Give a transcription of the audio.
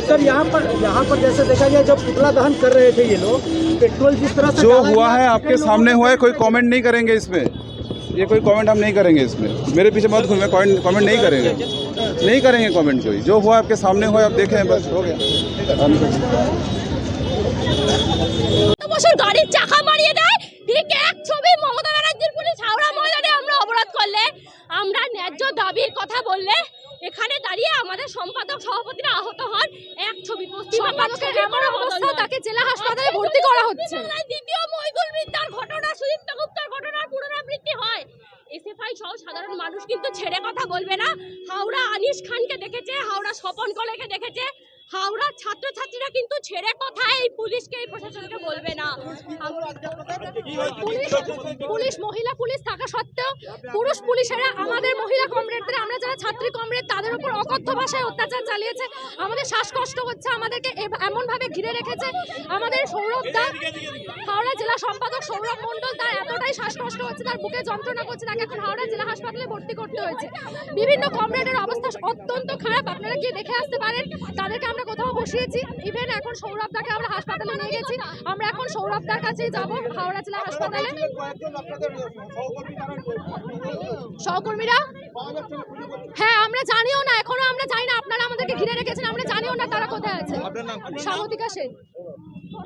Sir यहाँ पर यहाँ पर जैसे देखा जाए जब पुतला दहन कर रहे थे ये लोग पेट्रोल जिस तरह से जो डाला हुआ गया, है आपके सामने हुआ है कोई कमेंट नहीं करेंगे इसमें ये कोई कमेंट हम नहीं करेंगे इसमें मेरे पीछे मत घूमे कमेंट नहीं करेंगे नहीं करेंगे कमेंट कोई जो हुआ आपके सामने हुआ है, आप देखें बस हो गया বছর গাড়ির চাকা মারিয়ে দেয় ন্যায্য দাবির কথা বললে এখানে দাঁড়িয়ে আমাদের সম্পাদক সভাপতিরা আহত হন। এক ছবি সম্পাদকের এমন অবস্থা তাকে জেলা হাসপাতালে ভর্তি করা হচ্ছে। দ্বিতীয় মহিদুল বিদ্যার ঘটনা সুদীপ্ত গুপ্তার ঘটনার পুনরাবৃত্তি হয়। এসএফআই সহ সাধারণ মানুষ কিন্তু ছেড়ে কথা বলবে না। হাওড়া আনিস খানকে দেখেছে হাওড়া স্বপন কলেকে দেখেছে। হাওড়া ছাত্রছাত্রীরা কিন্তু ছেড়ে কথা এই পুলিশকে এই প্রশাসনকে বলবে না। পুলিশ মহিলা পুলিশ থাকা সত্ত্বেও পুরুষ পুলিশেরা আমাদের মহিলা কমরেডদের আমরা যারা ছাত্রী কমরেড তাদের উপর অকথ্য ভাষায় অত্যাচার চালিয়েছে। আমাদের শ্বাসকষ্ট হচ্ছে আমাদেরকে এমন ভাবে ঘিরে রেখেছে। আমাদের সৌরভ দা হাওড়া জেলা সম্পাদক সৌরভ মণ্ডল তার এতটাই শ্বাসকষ্ট হচ্ছে তার বুকে যন্ত্রণা করছে তাকে এখন হাওড়া জেলা হাসপাতালে ভর্তি করতে হয়েছে। বিভিন্ন কমরেডের অবস্থা অত্যন্ত খারাপ আপনারা গিয়ে দেখে আসতে পারেন। তাদেরকে আমরা কোথাও বসিয়েছি। ইভেন এখন সৌরভ দাকে আমরা হাসপাতালে নিয়ে গেছি। আমরা এখন সৌরভ দার কাছেই যাব হাওড়া জেলা হাসপাতালে। সহকর্মীরা? হ্যাঁ আমরা জানিও না এখনও আমরা জানি না আপনারা আমাদেরকে ঘিরে রেখেছেন আমরা জানিও না তারা কোথায় আছে। সামতিকা সেন।